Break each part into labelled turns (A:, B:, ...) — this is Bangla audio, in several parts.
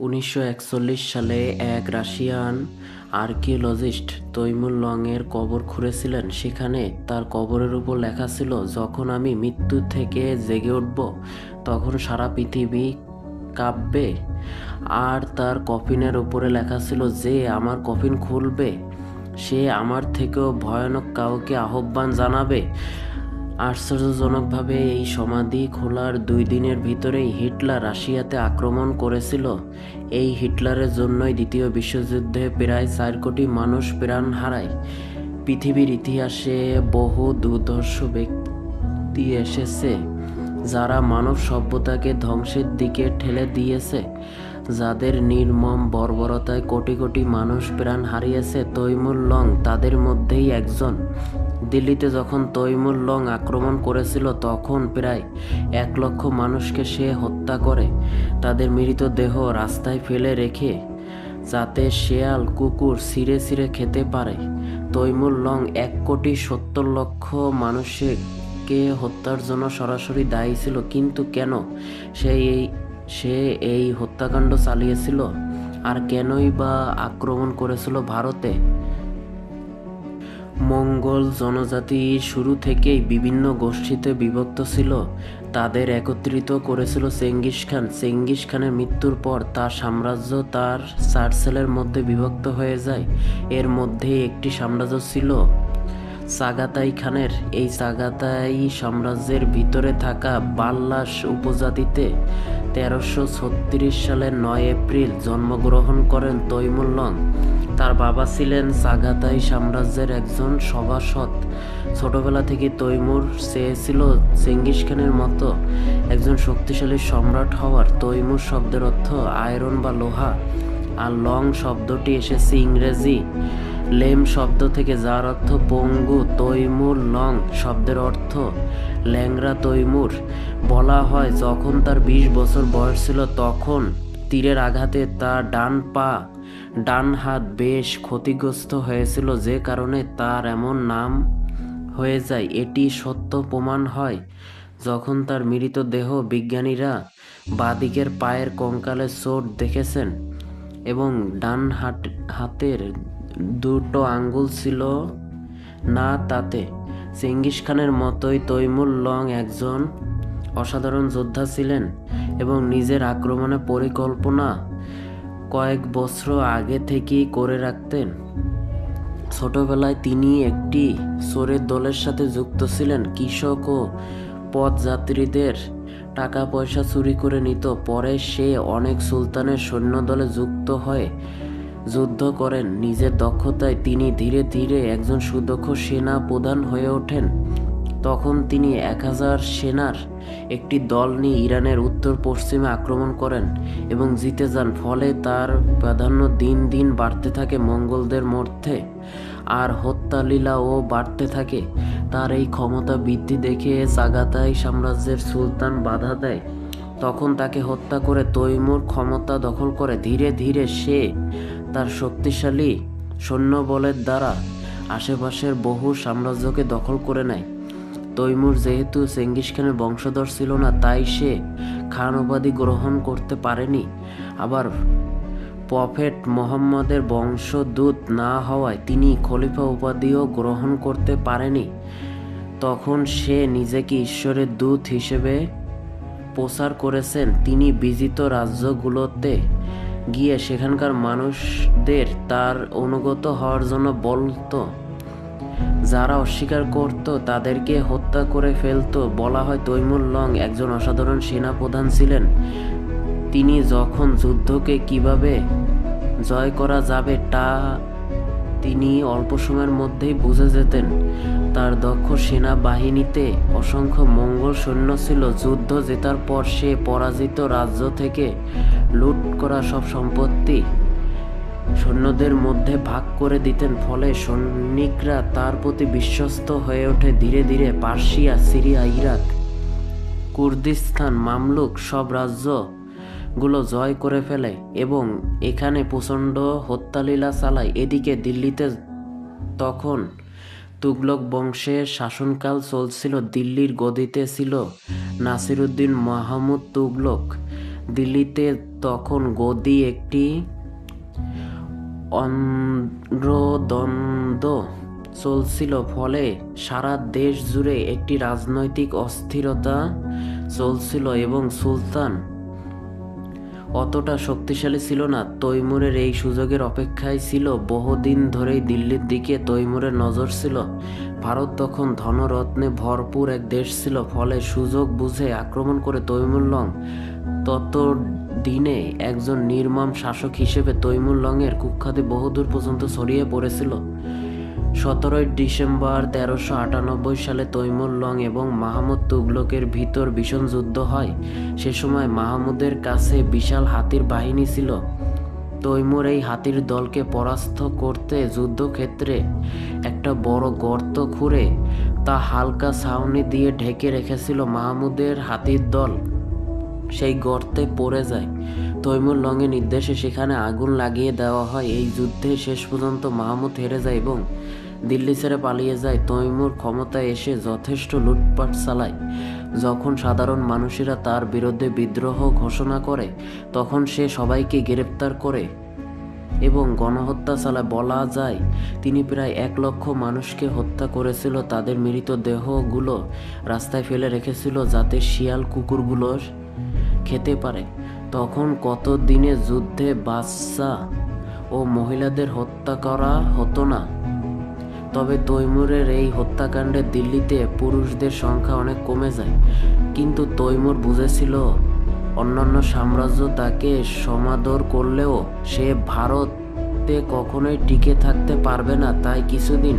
A: উনিশশো একচল্লিশ সালে এক রাশিয়ান আর্কিওলজিস্ট তৈমুর লংয়ের কবর খুঁড়েছিলেন। সেখানে তার কবরের উপর লেখা ছিল, যখন আমি মৃত্যু থেকে জেগে উঠব, তখন সারা পৃথিবী কাঁপবে। আর তার কফিনের উপরে লেখা ছিল, যে আমার কফিন খুলবে, সে আমার থেকেও ভয়ানক কাউকে আহ্বান জানাবে। আশ্চর্যজনকভাবে এই সমাধি খোলার দুই দিনের ভিতরেই হিটলার রাশিয়াতে আক্রমণ করেছিল। এই হিটলারের জন্যই দ্বিতীয় বিশ্বযুদ্ধে প্রায় চার কোটি মানুষ প্রাণ হারায়। পৃথিবীর ইতিহাসে বহু দুর্ধর্ষ ব্যক্তি এসেছে, যারা মানব সভ্যতাকে ধ্বংসের দিকে ঠেলে দিয়েছে। যাদের নির্মম বর্বরতায় কোটি কোটি মানুষ প্রাণ হারিয়েছে তৈমুর লং তাদের মধ্যেই একজন। দিল্লিতে যখন তৈমুর লং আক্রমণ করেছিল, তখন প্রায় এক লক্ষ মানুষকে সে হত্যা করে। তাদের মৃতদেহ রাস্তায় ফেলে রেখে যাতে শেয়াল কুকুর ছিঁড়ে ছিঁড়ে খেতে পারে। তৈমুর লং এক কোটি সত্তর লক্ষ মানুষকে হত্যার জন্য সরাসরি দায়ী ছিল, কিন্তু কেন সে এই সে এই হত্যাকাণ্ড চালিয়েছিল আর কেনই বা আক্রমণ করেছিল ভারতে। মঙ্গল জনজাতি শুরু থেকেই বিভিন্ন গোষ্ঠীতে বিভক্ত ছিল। তাদের একত্রিত করেছিল চেঙ্গিস খান। চেঙ্গিস খানের মৃত্যুর পর তার সাম্রাজ্য তার চার্সেলের মধ্যে বিভক্ত হয়ে যায়। এর মধ্যে একটি সাম্রাজ্য ছিল সাগাতাই খানের। এই সাগাতাই সাম্রাজ্যের ভিতরে থাকা বাল্লাস উপজাতিতে তেরোশো ছত্রিশ সালের নয় এপ্রিল জন্মগ্রহণ করেন তৈমুর লং। তার বাবা ছিলেন সাগাতাই সাম্রাজ্যের একজন সভাসদ। ছোটবেলা থেকে তৈমুর চেয়েছিল চেঙ্গিস খানের মতো একজন শক্তিশালী সম্রাট হওয়ার। তৈমুর শব্দের অর্থ আয়রন বা লোহা। আর লং শব্দটি এসেছে ইংরেজি। লেম শব্দ থেকে যার অর্থ পঙ্গু। তৈমুর লং শব্দের অর্থ ল্যাংরা তৈমুর। বলা হয়, যখন তার বিশ বছর বয়স ছিল, তখন তীরের আঘাতে তার ডান পা, ডান হাত বেশ ক্ষতিগ্রস্ত হয়েছিল, যে কারণে তার এমন নাম হয়ে যায়। এটি সত্য প্রমাণ হয়, যখন তার মৃতদেহ বিজ্ঞানীরা বাদিকের পায়ের কঙ্কালে চোট দেখেছেন এবং ডান হাত, হাতের দুটো আঙ্গুল ছিল না তাতে। চেঙ্গিস খানের মতোই তৈমুর লং একজন অসাধারণ যোদ্ধা ছিলেন এবং নিজের আক্রমণের পরিকল্পনা কয়েক বছর আগে থেকেই করে রাখতেন। ছোটবেলায় তিনি একটি চোরের দলের সাথে যুক্ত ছিলেন। কৃষক ও পথযাত্রীদের টাকা পয়সা চুরি করে নিত। পরে সে অনেক সুলতানের সৈন্যদলে যুক্ত হয়ে। যুদ্ধ করেন। নিজের দক্ষতায় তিনি ধীরে ধীরে একজন সুদক্ষ সেনা প্রধান হয়ে ওঠেন। তখন তিনি এক হাজার সেনার একটি দল নিয়ে ইরানের উত্তর পশ্চিমে আক্রমণ করেন এবং জিতে যান। ফলে তার প্রাধান্য দিন দিন বাড়তে থাকে মঙ্গলদের মধ্যে। আর হত্যালীলাও বাড়তে থাকে। তার এই ক্ষমতা বৃদ্ধি দেখে চাগাতাই সাম্রাজ্যের সুলতান বাধা দেয়। তখন তাকে হত্যা করে তৈমুর ক্ষমতা দখল করে। ধীরে ধীরে সে তার শক্তিশালী সৈন্যবলের দ্বারা আশেপাশের বহু সাম্রাজ্যকে দখল করে নেয়। তৈমুর যেহেতু চেঙ্গিস খানের বংশধর ছিল না, তাই সে খান উপাধি গ্রহণ করতে পারেনি। আবার প্রফেট মোহাম্মদের বংশদূত না হওয়ায় তিনি খলিফা উপাধিও গ্রহণ করতে পারেনি। তখন সে নিজেকে ঈশ্বরের দূত হিসেবে প্রচার করেছেন। তিনি বিজিত রাজ্যগুলোতে গিয়ে সেখানকার মানুষদের তার অনুগত হওয়ার জন্য বলতো। যারা অস্বীকার করত, তাদেরকে হত্যা করে ফেলতো। বলা হয় তৈমুর লং একজন অসাধারণ সেনা প্রধান ছিলেন। তিনি যখন যুদ্ধকে কীভাবে জয় করা যাবে তা তিনি অল্প সময়ের মধ্যেই বুঝে যেতেন। তার দক্ষ সেনাবাহিনীতে অসংখ্য মঙ্গল সৈন্য ছিল। যুদ্ধ জেতার পর সে পরাজিত রাজ্য থেকে লুট করা সব সম্পত্তি সৈন্যদের মধ্যে ভাগ করে দিতেন। ফলে সৈনিকরা তার প্রতি বিশ্বস্ত হয়ে ওঠে। ধীরে ধীরে Persia, Syria, Iraq, Kurdistan, Mamluk সব রাজ্যগুলো জয় করে ফেলে এবং এখানে প্রচণ্ড হত্যালীলা চালায়। এদিকে দিল্লিতে তখন তুগলক বংশের শাসনকাল চলছিল, দিল্লির গদিতে ছিল নাসিরুদ্দিন মাহমুদ তুগলক দিল্লিতে তখন গদি একটি অন্ধ্রদ্বন্দ্ব চলছিল, ফলে সারা দেশ জুড়ে একটি রাজনৈতিক অস্থিরতা চলছিল এবং সুলতান অতটা শক্তিশালী ছিল না। তৈমুরের এই সুযোগের অপেক্ষায় ছিল, বহুদিন ধরেই দিল্লির দিকে তৈমুরের নজর ছিল। ভারত তখন ধনরত্নে ভরপুর এক দেশ ছিল, ফলে সুযোগ বুঝে আক্রমণ করে তৈমুর লং তত দিনে একজন নির্মম শাসক হিসেবে তৈমুর লংয়ের কুখ্যাতি বহুদূর পর্যন্ত ছড়িয়ে পড়েছিল। সতেরোই ডিসেম্বর তেরোশো আটানব্বই সালে তৈমুর লং এবং মাহমুদ তুগলকের ভিতর ভীষণ যুদ্ধ হয়। সে সময় মাহমুদের কাছে বিশাল হাতির বাহিনী ছিল। তৈমুর এই হাতির দলকে পরাস্ত করতে যুদ্ধক্ষেত্রে একটা বড় গর্ত খুঁড়ে তা হালকা ছাউনি দিয়ে ঢেকে রেখেছিল মাহমুদের হাতির দল। সেই গর্তে পড়ে যায়। তৈমুর লংয়ের নির্দেশে সেখানে আগুন লাগিয়ে দেওয়া হয়। এই যুদ্ধে শেষ পর্যন্ত মাহমুদ হেরে যায় এবং দিল্লি ছেড়ে পালিয়ে যায়, তৈমুর ক্ষমতায় এসে যথেষ্ট লুটপাট চালায়। যখন সাধারণ মানুষেরা তার বিরুদ্ধে বিদ্রোহ ঘোষণা করে, তখন সে সবাইকে গ্রেপ্তার করে এবং গণহত্যা চালায়। বলা যায়, তিনি প্রায় এক লক্ষ মানুষকে হত্যা করেছিল। তাদের মৃত দেহগুলো রাস্তায় ফেলে রেখেছিল যাতে শিয়াল কুকুরগুলো খেতে পারে। তখন কত দিনে যুদ্ধে বাচ্চা ও মহিলাদের হত্যা করা হতো না? তবে তৈমুরের এই হত্যাকাণ্ডে দিল্লিতে পুরুষদের সংখ্যা অনেক কমে যায়। কিন্তু তৈমুর বুঝেছিল অন্যান্য সাম্রাজ্য তাকে সমাদর করলেও সে ভারতে কখনোই টিকে থাকতে পারবে না। তাই কিছুদিন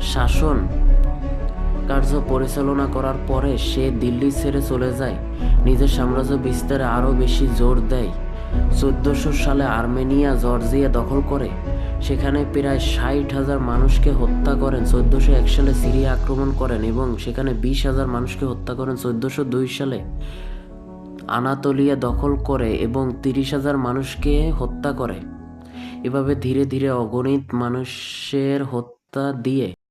A: শাসন কার্য পরিচালনা করার পরে সে দিল্লি ছেড়ে চলে যায়। নিজের সাম্রাজ্য বিস্তারে আরও বেশি জোর দেয়। চোদ্দোশো সালে আর্মেনিয়া জর্জিয়া দখল করে। সেখানে প্রায় ষাট হাজার মানুষকে হত্যা করেন, চোদ্দোশো এক সালে সিরিয়া আক্রমণ করেন এবং সেখানে বিশ হাজার মানুষকে হত্যা করেন চোদ্দোশো দুই সালে। আনাতলিয়া দখল করে এবং তিরিশ হাজার মানুষকে হত্যা করে। এভাবে ধীরে ধীরে অগণিত মানুষের হত্যা দিয়ে